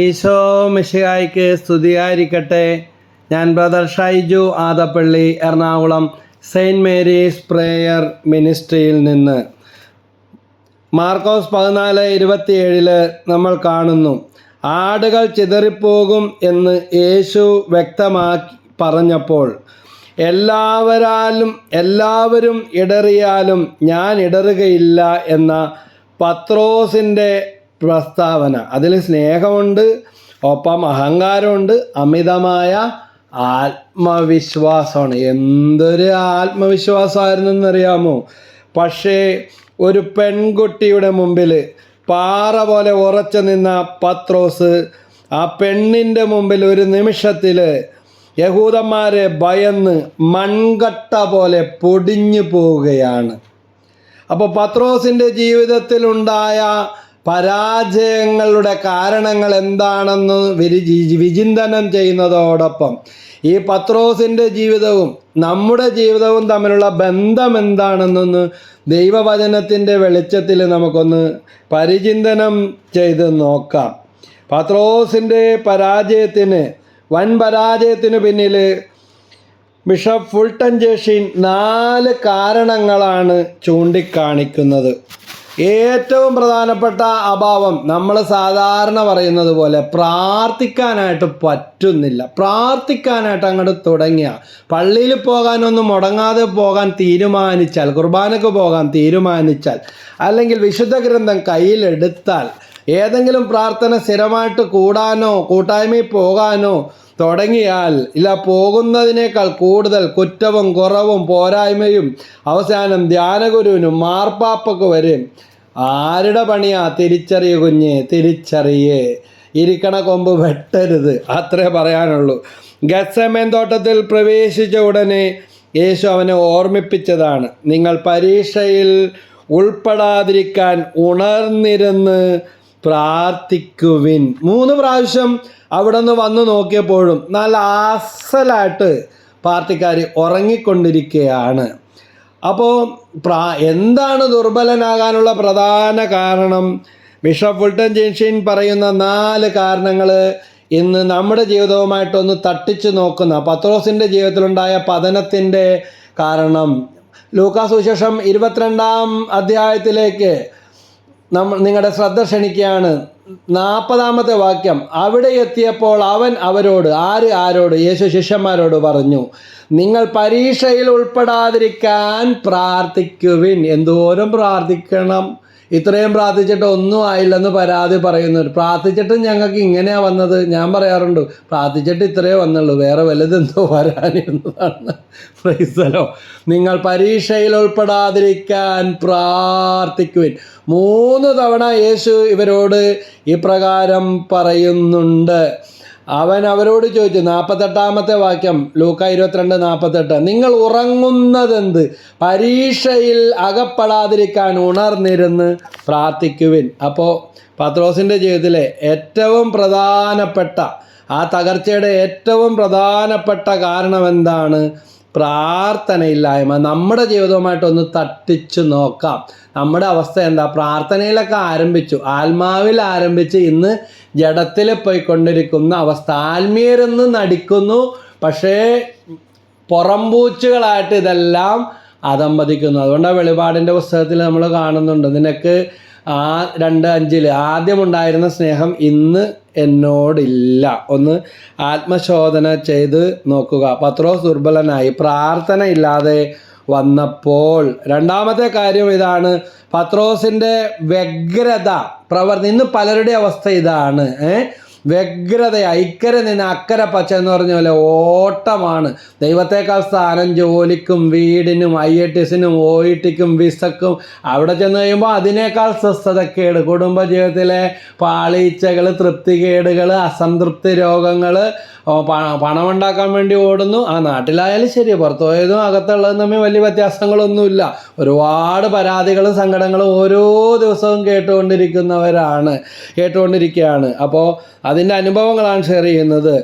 ഈശോ മിശിഹായ്ക്ക് സ്തുതിയായിരിക്കട്ടെ. ഞാൻ brother Shaiju Adappally Ernakulam saint Mary's prayer മിനിസ്ട്രിയിൽ നിന്ന്. മാർക്കോസ് പതിനാല് ഇരുപത്തിയേഴിൽ നമ്മൾ കാണുന്നു ആടുകൾ ചിതറിപ്പോകും എന്ന് യേശു വ്യക്തമാക്കി പറഞ്ഞപ്പോൾ എല്ലാവരാലും എല്ലാവരും ഇടറിയാലും ഞാൻ ഇടറുകയില്ല എന്ന പത്രോസിന്റെ പ്രസ്താവന. അതിൽ സ്നേഹമുണ്ട് ഒപ്പം അഹങ്കാരമുണ്ട് അമിതമായ ആത്മവിശ്വാസമാണ്. എന്തൊരു ആത്മവിശ്വാസമായിരുന്നു എന്നറിയാമോ പക്ഷേ ഒരു പെൺകുട്ടിയുടെ മുമ്പിൽ പാറ പോലെ ഉറച്ചു നിന്ന പത്രോസ് ആ പെണ്ണിന്റെ മുമ്പിൽ ഒരു നിമിഷത്തിൽ യഹൂദന്മാരെ ഭയന്ന് മൺകട്ട പോലെ പൊടിഞ്ഞു പോവുകയാണ്. അപ്പോൾ പത്രോസിന്റെ ജീവിതത്തിലുണ്ടായ പരാജയങ്ങളുടെ കാരണങ്ങൾ എന്താണെന്ന് വിചിന്തനം ചെയ്യുന്നതോടൊപ്പം ഈ പത്രോസിന്റെ ജീവിതവും നമ്മുടെ ജീവിതവും തമ്മിലുള്ള ബന്ധം എന്താണെന്നൊന്ന് ദൈവവചനത്തിന്റെ വെളിച്ചത്തിൽ നമുക്കൊന്ന് പരിചിന്തനം ചെയ്ത് നോക്കാം. പത്രോസിന്റെ പരാജയത്തിന് വൻ പരാജയത്തിന് പിന്നിൽ ബിഷപ്പ് ഫുൾട്ടൻ ജേഷീൻ നാല് കാരണങ്ങളാണ് ചൂണ്ടിക്കാണിക്കുന്നത്. ഏറ്റവും പ്രധാനപ്പെട്ട അഭാവം നമ്മൾ സാധാരണ പറയുന്നത് പോലെ പ്രാർത്ഥിക്കാനായിട്ട് പറ്റുന്നില്ല. പ്രാർത്ഥിക്കാനായിട്ട് അങ്ങോട്ട് തുടങ്ങിയ. പള്ളിയിൽ പോകാനൊന്നും മുടങ്ങാതെ പോകാൻ തീരുമാനിച്ചാൽ കുർബാനക്ക് പോകാൻ തീരുമാനിച്ചാൽ അല്ലെങ്കിൽ വിശുദ്ധ ഗ്രന്ഥം കയ്യിലെടുത്താൽ ഏതെങ്കിലും പ്രാർത്ഥന സ്ഥിരമായിട്ട് കൂടാനോ കൂട്ടായ്മയിൽ പോകാനോ തുടങ്ങിയാൽ ഇല്ല പോകുന്നതിനേക്കാൾ കൂടുതൽ കുറ്റവും കുറവും പോരായ്മയും അവസാനം ധ്യാനഗുരുവിനും മാർപ്പാപ്പക്ക് വരും ആരുടെ പണിയാ? തിരിച്ചറിയ കുഞ്ഞ് തിരിച്ചറിയേ. ഇരിക്കണ കൊമ്പ് വെട്ടരുത്. അത്രേ പറയാനുള്ളൂ. ഗസമേൻ തോട്ടത്തിൽ പ്രവേശിച്ച ഉടനെ യേശു അവനെ ഓർമ്മിപ്പിച്ചതാണ്. നിങ്ങൾ പരീക്ഷയിൽ ഉൾപ്പെടാതിരിക്കാൻ ഉണർന്നിരുന്ന് പ്രാർത്ഥിക്കുവിൻ. മൂന്ന് പ്രാവശ്യം അവിടെ നിന്ന് വന്നു നോക്കിയപ്പോഴും നല്ല ആസലായിട്ട് പാർട്ടിക്കാർ ഉറങ്ങിക്കൊണ്ടിരിക്കുകയാണ്. അപ്പോൾ പ്രാ എന്താണ് ദുർബലനാകാനുള്ള പ്രധാന കാരണം? ബിഷപ്പ് ഫുൾട്ടൻ ജെൻഷീൻ പറയുന്ന നാല് കാരണങ്ങൾ ഇന്ന് നമ്മുടെ ജീവിതവുമായിട്ടൊന്ന് തട്ടിച്ചു നോക്കുന്ന പത്രോസിന്റെ ജീവിതത്തിലുണ്ടായ പതനത്തിന്റെ കാരണം. ലൂക്കാസ് സുശേഷം ഇരുപത്തിരണ്ടാം അധ്യായത്തിലേക്ക് നമ്മൾ നിങ്ങളുടെ ശ്രദ്ധ ക്ഷണിക്കുകയാണ്. നാൽപ്പതാമത്തെ വാക്യം. അവിടെ എത്തിയപ്പോൾ അവൻ അവരോട് ആര് ആരോട്? യേശു ശിഷ്യന്മാരോട് പറഞ്ഞു നിങ്ങൾ പരീക്ഷയിൽ ഉൾപ്പെടാതിരിക്കാൻ പ്രാർത്ഥിക്കുവിൻ. എന്തോരം പ്രാർത്ഥിക്കണം? ഇത്രയും പ്രാർത്ഥിച്ചിട്ട് ഒന്നും ആയില്ലെന്ന് പരാതി പറയുന്നവർ. പ്രാർത്ഥിച്ചിട്ട് ഞങ്ങൾക്ക് ഇങ്ങനെയാണ് വന്നത്. ഞാൻ പറയാറുണ്ട് പ്രാർത്ഥിച്ചിട്ട് ഇത്രയേ വന്നുള്ളൂ. വേറെ വലുതെന്തോ വരാനിരുന്നതാണ്. പ്രൈസലോ. നിങ്ങൾ പരീക്ഷയിൽ ഉൾപ്പെടാതിരിക്കാൻ പ്രാർത്ഥിക്കുവിൻ. മൂന്ന് തവണ യേശു ഇവരോട് ഇപ്രകാരം പറയുന്നുണ്ട്. അവൻ അവരോട് ചോദിച്ചു നാൽപ്പത്തെട്ടാമത്തെ വാക്യം ലൂക്ക ഇരുപത്തിരണ്ട് നാൽപ്പത്തെട്ട് നിങ്ങൾ ഉറങ്ങുന്നതെന്ത്? പരീക്ഷയിൽ അകപ്പെടാതിരിക്കാൻ ഉണർന്നിരുന്ന് പ്രാർത്ഥിക്കുവിൻ. അപ്പോൾ പത്രോസിന്റെ ജീവിതത്തിലെ ഏറ്റവും പ്രധാനപ്പെട്ട ആ തകർച്ചയുടെ ഏറ്റവും പ്രധാനപ്പെട്ട കാരണം എന്താണ് പ്രാർത്ഥനയില്ലായ്മ. നമ്മുടെ ജീവിതവുമായിട്ടൊന്ന് തട്ടിച്ചു നോക്കാം. നമ്മുടെ അവസ്ഥ എന്താ? പ്രാർത്ഥനയിലൊക്കെ ആരംഭിച്ചു. ആത്മാവിൽ ആരംഭിച്ച് ഇന്ന് ജഡത്തിൽ പോയിക്കൊണ്ടിരിക്കുന്ന അവസ്ഥ. ആത്മീയരെന്ന് നടിക്കുന്നു. പക്ഷേ പുറംപൂച്ചുകളായിട്ട് ഇതെല്ലാം അതമ്പതിക്കുന്നു അതുകൊണ്ടാണ് വെളിപാടിന്റെ പുസ്തകത്തിൽ നമ്മൾ കാണുന്നുണ്ട്. നിനക്ക് ആ രണ്ട് അഞ്ചിൽ ആദ്യമുണ്ടായിരുന്ന സ്നേഹം ഇന്ന് എന്നോടില്ല. ഒന്ന് ആത്മശോധന ചെയ്ത് നോക്കുക. പത്രോസ് ദുർബലനായി പ്രാർത്ഥന ഇല്ലാതെ വന്നപ്പോൾ. രണ്ടാമത്തെ കാര്യം ഇതാണ്. പത്രോസിന്റെ വ്യഗ്രത പ്രവർത്തി ഇന്ന് പലരുടെ അവസ്ഥ ഇതാണ്. ഏഹ് വ്യഗ്രത ഐക്കരെ നിന്ന് അക്കരെ പച്ച എന്ന് പറഞ്ഞ പോലെ ഓട്ടമാണ്. ദൈവത്തേക്കാൾ സ്ഥാനം ജോലിക്കും വീടിനും ഐ എ ടിസിനും ഒ ഇ ടിക്കും വിസക്കും. അവിടെ ചെന്ന് കഴിയുമ്പോൾ അതിനേക്കാൾ സ്വസ്ഥതക്കേട്. കുടുംബജീവിതത്തിലെ പാളീച്ചകൾ തൃപ്തികേടുകൾ അസംതൃപ്തി രോഗങ്ങൾ പണമുണ്ടാക്കാൻ വേണ്ടി ഓടുന്നു. ആ നാട്ടിലായാലും ശരി പുറത്തു പോയതും അകത്തുള്ളതും തമ്മിൽ വലിയ വ്യത്യാസങ്ങളൊന്നുമില്ല. ഒരുപാട് പരാതികളും സങ്കടങ്ങളും ഓരോ ദിവസവും കേട്ടുകൊണ്ടിരിക്കുന്നവരാണ് കേട്ടുകൊണ്ടിരിക്കുകയാണ്. അപ്പോൾ അതിന്റെ അനുഭവങ്ങളാണ് ഷെയർ ചെയ്യുന്നത്.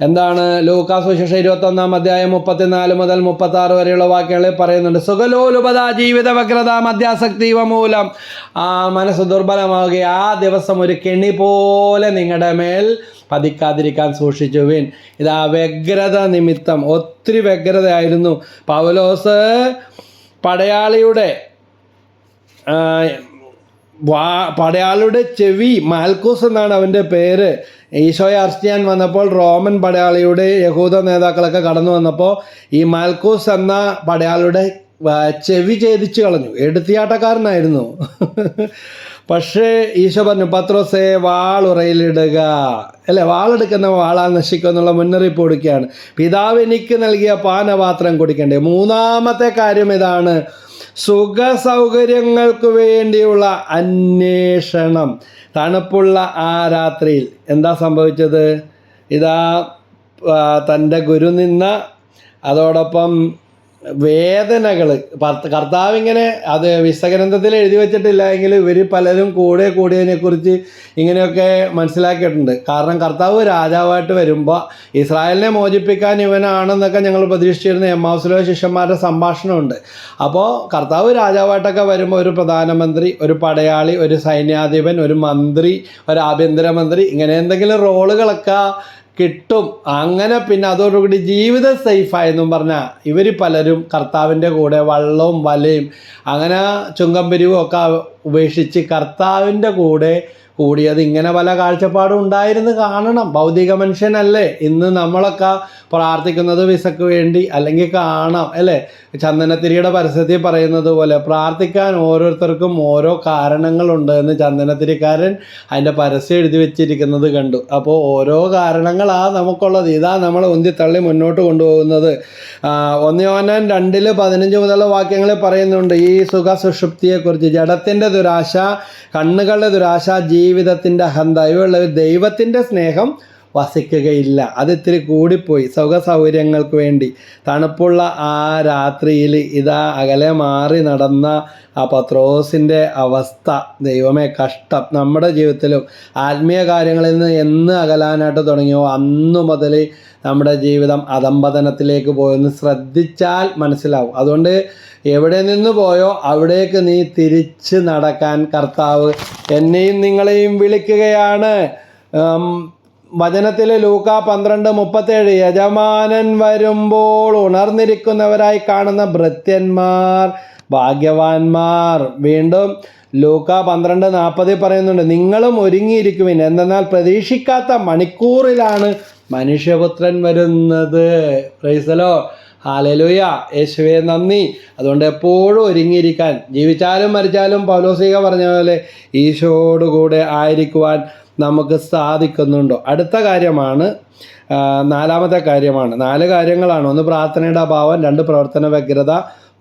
എന്താണ്? ലൂക്കാസ് വിശേഷം ഇരുപത്തൊന്നാം അധ്യായം മുപ്പത്തിനാല് മുതൽ മുപ്പത്തി ആറ് വരെയുള്ള വാക്യങ്ങളെ പറയുന്നുണ്ട്. സുഖലോലുപത ജീവിത വക്രത മദ്യാസക്തി ഇവ മൂലം. ആ മനസ്സ് ദുർബലമാവുക ആ ദിവസം ഒരു കെണി പോലെ നിങ്ങളുടെ മേൽ പതിക്കാതിരിക്കാൻ സൂക്ഷിച്ചുവിൻ. ആ വ്യഗ്രത നിമിത്തം. ഒത്തിരി വ്യഗ്രതയായിരുന്നു. പൗലോസ് പടയാളിയുടെ വാ പടയാളിയുടെ ചെവി മാൽക്കൂസ് എന്നാണ് അവന്റെ പേര്. ഈശോയെ അറസ്റ്റ് ചെയ്യാൻ വന്നപ്പോൾ റോമൻ പടയാളിയുടെ യഹൂദ നേതാക്കളൊക്കെ കടന്നു വന്നപ്പോൾ ഈ മാൽക്കൂസ് എന്ന പടയാളിയുടെ ചെവി ഛേദിച്ച് കളഞ്ഞു. എടുത്തിയാട്ടക്കാരനായിരുന്നു. പക്ഷേ ഈശോ പറഞ്ഞു പത്രോസേ വാളുറയിലിടുക അല്ലേ വാളെടുക്കുന്ന വാളാൽ നശിക്കും എന്നുള്ള മുന്നറിയിപ്പ് കൊടുക്കുകയാണ്. പിതാവ് എനിക്ക് നൽകിയ പാനപാത്രം കുടിക്കണ്ടേ? മൂന്നാമത്തെ കാര്യം ഇതാണ്. സുഖ സൗകര്യങ്ങൾക്ക് വേണ്ടിയുള്ള അന്വേഷണം. തണുപ്പുള്ള ആ രാത്രിയിൽ എന്താ സംഭവിച്ചത്? ഇതാ തന്റെ ഗുരു നിന്ന അതോടൊപ്പം വേദനകൾ കർത്താവ് ഇങ്ങനെ അത് വിശ്വഗ്രന്ഥത്തിൽ എഴുതി വെച്ചിട്ടില്ല എങ്കിൽ ഇവർ പലരും കൂടെ കൂടിയതിനെക്കുറിച്ച് ഇങ്ങനെയൊക്കെ മനസ്സിലാക്കിയിട്ടുണ്ട്. കാരണം കർത്താവ് രാജാവായിട്ട് വരുമ്പോൾ ഇസ്രായേലിനെ മോചിപ്പിക്കാൻ ഇവനാണെന്നൊക്കെ ഞങ്ങൾ പ്രതീക്ഷിച്ചിരുന്ന. എമ്മാസിലെ ശിഷ്യന്മാരുടെ സംഭാഷണമുണ്ട്. അപ്പോൾ കർത്താവ് രാജാവായിട്ടൊക്കെ വരുമ്പോൾ ഒരു പ്രധാനമന്ത്രി ഒരു പടയാളി ഒരു സൈന്യാധിപൻ ഒരു മന്ത്രി ഒരു ആഭ്യന്തരമന്ത്രി ഇങ്ങനെ എന്തെങ്കിലും റോളുകളൊക്കെ കിട്ടും. അങ്ങനെ പിന്നെ അതോടുകൂടി ജീവിതം സേഫായെന്നും പറഞ്ഞാൽ ഇവർ പലരും കർത്താവിന്റെ കൂടെ വള്ളവും വലയും അങ്ങനെ ചുങ്കം പിരിവും ഒക്കെ ഉപേക്ഷിച്ച് കർത്താവിന്റെ കൂടെ കൂടിയത് ഇങ്ങനെ പല കാഴ്ചപ്പാടും ഉണ്ടായിരുന്നു കാണണം. ഭൗതിക മനുഷ്യനല്ലേ. ഇന്ന് നമ്മളൊക്കെ പ്രാർത്ഥിക്കുന്നത് വിസക്ക് വേണ്ടി അല്ലെങ്കിൽ കാണാം അല്ലേ? ചന്ദനത്തിരിയുടെ പരസ്യത്തിൽ പറയുന്നത് പോലെ പ്രാർത്ഥിക്കാൻ ഓരോരുത്തർക്കും ഓരോ കാരണങ്ങളുണ്ട് എന്ന് ചന്ദനത്തിരിക്കാരൻ അതിന്റെ പരസ്യം എഴുതി വെച്ചിരിക്കുന്നത് കണ്ടു. അപ്പോൾ ഓരോ കാരണങ്ങളാ നമുക്കുള്ളത്. ഇതാ നമ്മൾ ഉന്തിത്തള്ളി മുന്നോട്ട് കൊണ്ടുപോകുന്നത്. ആ, ഒന്ന് യോഹന്നാൻ രണ്ടിൽ പതിനഞ്ച് മുതലുള്ള വാക്യങ്ങളിൽ പറയുന്നുണ്ട് ഈ സുഖ സുഷുപ്തിയെക്കുറിച്ച് ജഡത്തിന്റെ ദുരാശ കണ്ണുകളുടെ ദുരാശ ജീവിതത്തിന്റെ അഹന്ത ഇവയുള്ള ദൈവത്തിന്റെ സ്നേഹം വസിക്കുകയില്ല. അത് ഇത്തിരി കൂടിപ്പോയി. സുഖ സൗകര്യങ്ങൾക്ക് വേണ്ടി. തണുപ്പുള്ള ആ രാത്രിയിൽ ഇതാ അകലെ മാറി നടന്ന ആ പത്രോസിന്റെ അവസ്ഥ. ദൈവമേ കഷ്ടം. നമ്മുടെ ജീവിതത്തിലും ആത്മീയ കാര്യങ്ങളിൽ നിന്ന് എന്ന് അകലാനായിട്ട് തുടങ്ങിയോ അന്നു മുതൽ നമ്മുടെ ജീവിതം അധംപതനത്തിലേക്ക് പോയെന്ന് ശ്രദ്ധിച്ചാൽ മനസ്സിലാവും. അതുകൊണ്ട് എവിടെ നിന്ന് പോയോ അവിടേക്ക് നീ തിരിച്ച് നടക്കാൻ കർത്താവ് എന്നെയും നിങ്ങളെയും വിളിക്കുകയാണ്. ഉം, വചനത്തിലെ ലൂക്ക പന്ത്രണ്ട് മുപ്പത്തേഴ് യജമാനൻ വരുമ്പോൾ ഉണർന്നിരിക്കുന്നവരായി കാണുന്ന ഭൃത്യന്മാർ ഭാഗ്യവാന്മാർ. വീണ്ടും ലൂക്ക പന്ത്രണ്ട് നാൽപ്പതിൽ പറയുന്നുണ്ട് നിങ്ങളും ഒരുങ്ങിയിരിക്കുവിൻ. എന്തെന്നാൽ പ്രതീക്ഷിക്കാത്ത മണിക്കൂറിലാണ് മനുഷ്യപുത്രൻ വരുന്നത്. പ്രൈസലോ ഹാലലുയ യേശുവെ നന്ദി. അതുകൊണ്ട് എപ്പോഴും ഒരുങ്ങിയിരിക്കാൻ ജീവിച്ചാലും മരിച്ചാലും പൗലോസിക പറഞ്ഞ പോലെ ഈശോടുകൂടെ ആയിരിക്കുവാൻ നമുക്ക് സാധിക്കുന്നുണ്ടോ? അടുത്ത കാര്യമാണ് നാലാമത്തെ കാര്യമാണ്. നാല് കാര്യങ്ങളാണ്. ഒന്ന് പ്രാർത്ഥനയുടെ അഭാവം രണ്ട് പ്രവർത്തന വ്യഗ്രത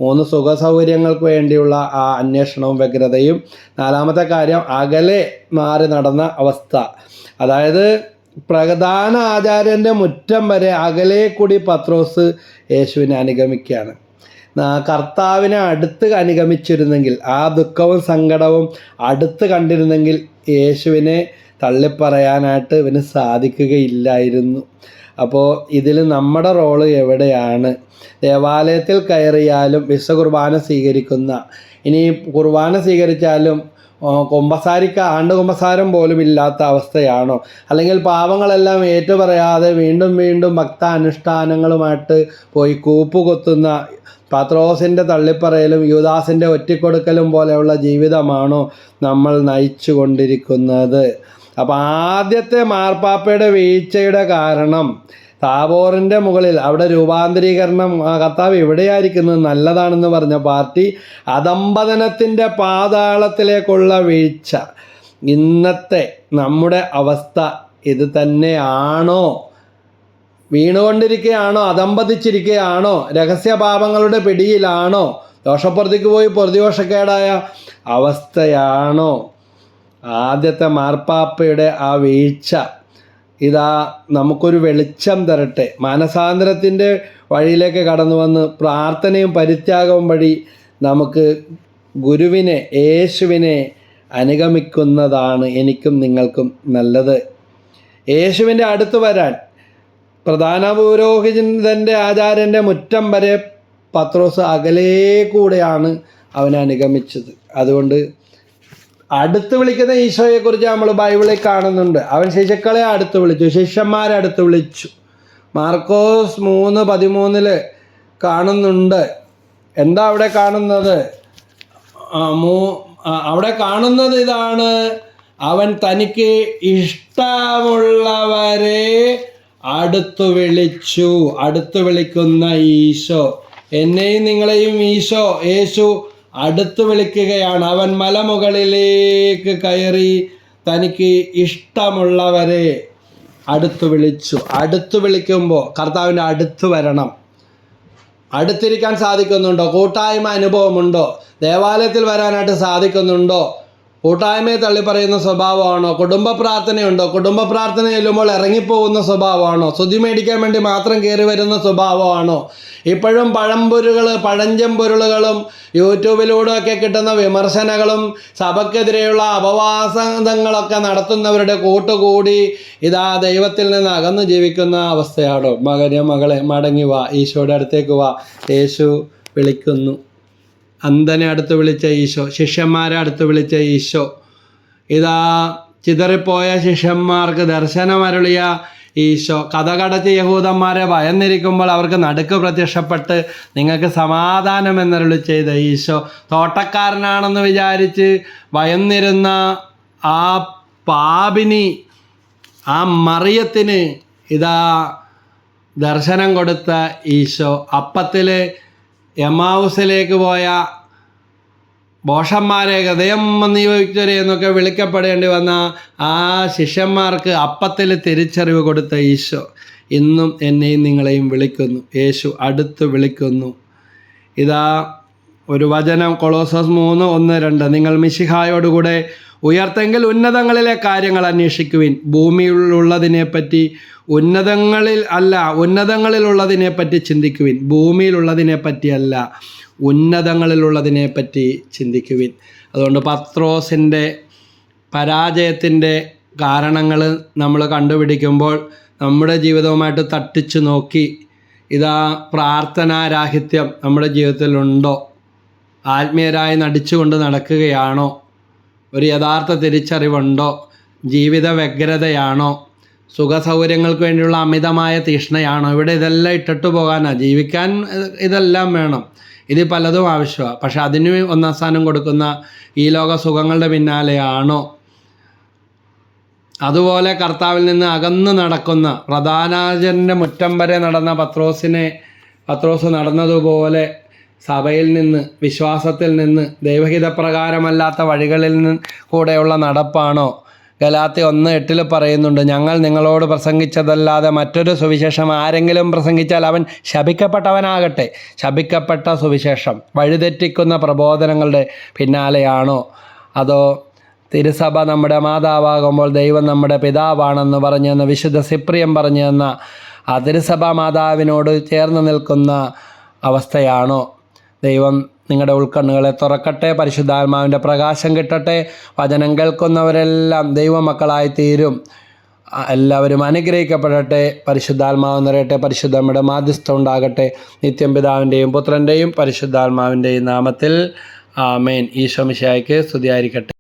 മൂന്ന് സുഖ സൗകര്യങ്ങൾക്ക് വേണ്ടിയുള്ള ആ അന്വേഷണവും വ്യഗ്രതയും. നാലാമത്തെ കാര്യം അകലെ മാറി നടന്ന അവസ്ഥ. അതായത് പ്രധാന ആചാര്യന്റെ മുറ്റം വരെ അകലെ കൂടി പത്രോസ് യേശുവിനെ അനുഗമിക്കുകയാണ്. കർത്താവിനെ അടുത്ത് അനുഗമിച്ചിരുന്നെങ്കിൽ ആ ദുഃഖവും സങ്കടവും അടുത്ത് കണ്ടിരുന്നെങ്കിൽ യേശുവിനെ തള്ളിപ്പറയാനായിട്ട് ഇവന് സാധിക്കുകയില്ലായിരുന്നു. അപ്പോൾ ഇതിൽ നമ്മുടെ റോൾ എവിടെയാണ്? ദേവാലയത്തിൽ കയറിയാലും വിശ്വ കുർബാന സ്വീകരിക്കുന്ന ഇനി കുർബാന സ്വീകരിച്ചാലും കുമ്പസാരിക്ക ആണ്ട് കുമ്പസാരം പോലും ഇല്ലാത്ത അവസ്ഥയാണോ? അല്ലെങ്കിൽ പാവങ്ങളെല്ലാം ഏറ്റുപറയാതെ വീണ്ടും വീണ്ടും ഭക്ത അനുഷ്ഠാനങ്ങളുമായിട്ട് പോയി കൂപ്പുകൊത്തുന്ന പത്രോസിന്റെ തള്ളിപ്പറയലും യുദാസിന്റെ ഒറ്റിക്കൊടുക്കലും പോലെയുള്ള ജീവിതമാണോ നമ്മൾ നയിച്ചു കൊണ്ടിരിക്കുന്നത് അപ്പോൾ ആദ്യത്തെ മാർപ്പാപ്പയുടെ വീഴ്ചയുടെ കാരണം താബോറിന്റെ മുകളിൽ അവിടെ രൂപാന്തരീകരണം കർത്താവ് എവിടെയായിരിക്കുന്നത് നല്ലതാണെന്ന് പറഞ്ഞ പാർട്ടി അതമ്പതനത്തിന്റെ പാതാളത്തിലേക്കുള്ള വീഴ്ച. ഇന്നത്തെ നമ്മുടെ അവസ്ഥ ഇത് തന്നെയാണോ? വീണുകൊണ്ടിരിക്കുകയാണോ? അതമ്പതിച്ചിരിക്കുകയാണോ രഹസ്യപാപങ്ങളുടെ പിടിയിലാണോ? ദോഷപ്രതിക്ക് പോയി പ്രതിദോഷക്കേടായ അവസ്ഥയാണോ? ആദ്യത്തെ മാർപ്പാപ്പയുടെ ആ വീഴ്ച ഇതാ നമുക്കൊരു വെളിച്ചം തരട്ടെ. മാനസാന്തരത്തിന്റെ വഴിയിലേക്ക് കടന്നു വന്ന് പ്രാർത്ഥനയും പരിത്യാഗവും വഴി നമുക്ക് ഗുരുവിനെ യേശുവിനെ അനുഗമിക്കുന്നതാണ് എനിക്കും നിങ്ങൾക്കും നല്ലത്. യേശുവിന്റെ അടുത്ത് വരാൻ പ്രധാന പുരോഹിതന്റെ ആചാര്യന്റെ മുറ്റം വരെ പത്രോസ് അകലേ കൂടെയാണ് അവനെ അനുഗമിച്ചത്. അതുകൊണ്ട് അടുത്ത് വിളിക്കുന്ന ഈശോയെ കുറിച്ച് നമ്മൾ ബൈബിളിൽ കാണുന്നുണ്ട്. അവൻ ശിശുക്കളെ അടുത്ത് വിളിച്ചു. ശിഷ്യന്മാരെ അടുത്ത് വിളിച്ചു. മാർക്കോസ് മൂന്ന് പതിമൂന്നിൽ കാണുന്നുണ്ട്. എന്താ അവിടെ കാണുന്നത്? മൂ അവിടെ കാണുന്നത് ഇതാണ്. അവൻ തനിക്ക് ഇഷ്ടമുള്ളവരെ അടുത്തു വിളിച്ചു. അടുത്തു വിളിക്കുന്ന ഈശോ. എന്നെയും നിങ്ങളെയും ഈശോ യേശു അടുത്തു വിളിക്കുകയാണ്. അവൻ മലമുകളിലേക്ക് കയറി തനിക്ക് ഇഷ്ടമുള്ളവരെ അടുത്തു വിളിച്ചു. അടുത്തു വിളിക്കുമ്പോൾ കർത്താവിന്റെ അടുത്ത് വരണം. അടുത്തിരിക്കാൻ സാധിക്കുന്നുണ്ടോ? കൂട്ടായ്മ അനുഭവമുണ്ടോ? ദേവാലയത്തിൽ വരാനായിട്ട് സാധിക്കുന്നുണ്ടോ? കൂട്ടായ്മയെ തള്ളിപ്പറയുന്ന സ്വഭാവമാണോ? കുടുംബ പ്രാർത്ഥനയുണ്ടോ? കുടുംബ പ്രാർത്ഥന ചെല്ലുമ്പോൾ ഇറങ്ങിപ്പോകുന്ന സ്വഭാവമാണോ? സ്തുതി മേടിക്കാൻ വേണ്ടി മാത്രം കയറി വരുന്ന സ്വഭാവമാണോ? ഇപ്പോഴും പഴംപൊരുകൾ പഴഞ്ചമ്പൊരുളുകളും യൂട്യൂബിലൂടെയൊക്കെ കിട്ടുന്ന വിമർശനങ്ങളും സഭയ്ക്കെതിരെയുള്ള അപവാസങ്ങളൊക്കെ നടത്തുന്നവരുടെ കൂട്ടുകൂടി ഇതാ ദൈവത്തിൽ നിന്ന് അകന്നു ജീവിക്കുന്ന അവസ്ഥയാണോ. മകനെ മകളെ മടങ്ങി വാ. ഈശോയുടെ അടുത്തേക്ക് വാ. യേശു വിളിക്കുന്നു. അന്ധനെ അടുത്ത് വിളിച്ച ഈശോ ശിഷ്യന്മാരെ അടുത്ത് വിളിച്ച ഈശോ. ഇതാ ചിതറിപ്പോയ ശിഷ്യന്മാർക്ക് ദർശനമരുളിയ ഈശോ. കഥകടച്ച് യഹൂദന്മാരെ ഭയന്നിരിക്കുമ്പോൾ അവർക്ക് നടുക്ക് പ്രത്യക്ഷപ്പെട്ട് നിങ്ങൾക്ക് സമാധാനം എന്നരുളി ചെയ്ത ഈശോ. തോട്ടക്കാരനാണെന്ന് വിചാരിച്ച് ഭയന്നിരുന്ന ആ പാപിനി ആ മറിയത്തിന് ഇതാ ദർശനം കൊടുത്ത ഈശോ. അപ്പത്തിൽ എമാവുസിലേക്ക് പോയ ബോഷന്മാരെ ഹൃദയം നിയോഗിച്ചവരെ എന്നൊക്കെ വിളിക്കപ്പെടേണ്ടി വന്ന ആ ശിഷ്യന്മാർക്ക് അപ്പത്തിൽ തിരിച്ചറിവ് കൊടുത്ത ഈശോ ഇന്നും എന്നെയും നിങ്ങളെയും വിളിക്കുന്നു. യേശു അടുത്ത് വിളിക്കുന്നു. ഇതാ ഒരു വചനം കൊളോസസ് മൂന്ന് ഒന്ന് രണ്ട്. നിങ്ങൾ മിശിഹായോടുകൂടെ ഉയർത്തെങ്കിൽ ഉന്നതങ്ങളിലെ കാര്യങ്ങൾ അന്വേഷിക്കുവിൻ. ഭൂമിയിലുള്ളതിനെപ്പറ്റി ഉന്നതങ്ങളിൽ അല്ല ഉന്നതങ്ങളിലുള്ളതിനെപ്പറ്റി ചിന്തിക്കുവിൻ. ഭൂമിയിലുള്ളതിനെപ്പറ്റി അല്ല ഉന്നതങ്ങളിലുള്ളതിനെപ്പറ്റി ചിന്തിക്കുവിൻ. അതുകൊണ്ട് പത്രോസിന്റെ പരാജയത്തിന്റെ കാരണങ്ങൾ നമ്മൾ കണ്ടുപിടിക്കുമ്പോൾ നമ്മുടെ ജീവിതവുമായിട്ട് തട്ടിച്ചു നോക്കി ഇതാ പ്രാർത്ഥനാരാഹിത്യം നമ്മുടെ ജീവിതത്തിലുണ്ടോ? ആത്മീയരായി നടിച്ചുകൊണ്ട് നടക്കുകയാണോ? ഒരു യഥാർത്ഥ തിരിച്ചറിവുണ്ടോ? ജീവിത വ്യഗ്രതയാണോ? സുഖസൗകര്യങ്ങൾക്ക് വേണ്ടിയുള്ള അമിതമായ തീഷ്ണയാണോ? ഇവിടെ ഇതെല്ലാം ഇട്ടിട്ട് പോകാനാണ് ജീവിക്കാൻ ഇതെല്ലാം വേണം. ഇത് പലതും ആവശ്യമാണ് പക്ഷെ അതിന് ഒന്നാം സ്ഥാനം കൊടുക്കുന്ന ഈ ലോക സുഖങ്ങളുടെ പിന്നാലെയാണോ? അതുപോലെ കർത്താവിൽ നിന്ന് അകന്ന് നടക്കുന്ന പ്രധാനാചരന്റെ മുറ്റം വരെ നടന്ന പത്രോസിനെ പത്രോസ് നടന്നതുപോലെ സഭയിൽ നിന്ന് വിശ്വാസത്തിൽ നിന്ന് ദൈവഹിതപ്രകാരമല്ലാത്ത വഴികളിൽ നിന്ന് കൂടെയുള്ള നടപ്പാണോ? ഗലാത്തി ഒന്ന് എട്ടിൽ പറയുന്നുണ്ട് ഞങ്ങൾ നിങ്ങളോട് പ്രസംഗിച്ചതല്ലാതെ മറ്റൊരു സുവിശേഷം ആരെങ്കിലും പ്രസംഗിച്ചാൽ അവൻ ശപിക്കപ്പെട്ടവനാകട്ടെ. ശപിക്കപ്പെട്ട സുവിശേഷം വഴിതെറ്റിക്കുന്ന പ്രബോധനങ്ങളുടെ പിന്നാലെയാണോ? അതോ തിരുസഭ നമ്മുടെ മാതാവാകുമ്പോൾ ദൈവം നമ്മുടെ പിതാവാണെന്ന് പറഞ്ഞു തന്ന വിശുദ്ധ സിപ്രിയം പറഞ്ഞു തന്ന ആ തിരുസഭ മാതാവിനോട് ചേർന്ന് നിൽക്കുന്ന അവസ്ഥയാണോ? ദൈവം നിങ്ങളുടെ ഉൾക്കണ്ണുകളെ തുറക്കട്ടെ പരിശുദ്ധാത്മാവിന്റെ പ്രകാശം കിട്ടട്ടെ വചനം കേൾക്കുന്നവരെല്ലാം ദൈവമക്കളായി തീരും എല്ലാവരും അനുഗ്രഹിക്കപ്പെടട്ടെ പരിശുദ്ധാത്മാവ് നിറയട്ടെ പരിശുദ്ധമ്മയുടെ മാധ്യസ്ഥം ഉണ്ടാകട്ടെ. നിത്യം പിതാവിന്റെയും പുത്രന്റെയും പരിശുദ്ധാത്മാവിന്റെയും നാമത്തിൽ ആമേൻ. ഈശോ ഈശോമിശായ്ക്ക് സ്തുതിയായിരിക്കട്ടെ.